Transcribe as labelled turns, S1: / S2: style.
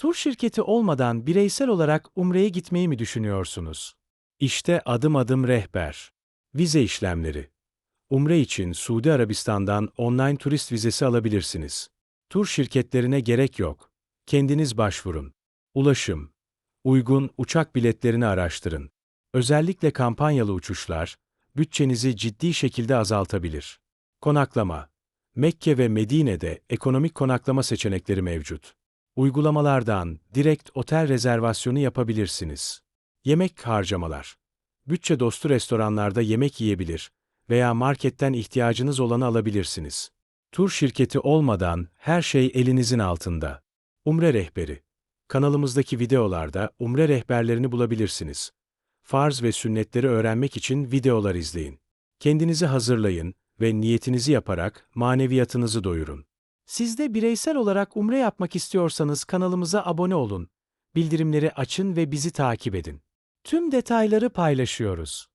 S1: Tur şirketi olmadan bireysel olarak Umre'ye gitmeyi mi düşünüyorsunuz? İşte adım adım rehber. Vize işlemleri. Umre için Suudi Arabistan'dan online turist vizesi alabilirsiniz. Tur şirketlerine gerek yok. Kendiniz başvurun. Ulaşım. Uygun uçak biletlerini araştırın. Özellikle kampanyalı uçuşlar, bütçenizi ciddi şekilde azaltabilir. Konaklama. Mekke ve Medine'de ekonomik konaklama seçenekleri mevcut. Uygulamalardan direkt otel rezervasyonu yapabilirsiniz. Yemek harcamalar. Bütçe dostu restoranlarda yemek yiyebilir veya marketten ihtiyacınız olanı alabilirsiniz. Tur şirketi olmadan her şey elinizin altında. Umre rehberi. Kanalımızdaki videolarda umre rehberlerini bulabilirsiniz. Farz ve sünnetleri öğrenmek için videolar izleyin. Kendinizi hazırlayın ve niyetinizi yaparak maneviyatınızı doyurun. Siz de bireysel olarak umre yapmak istiyorsanız kanalımıza abone olun. Bildirimleri açın ve bizi takip edin. Tüm detayları paylaşıyoruz.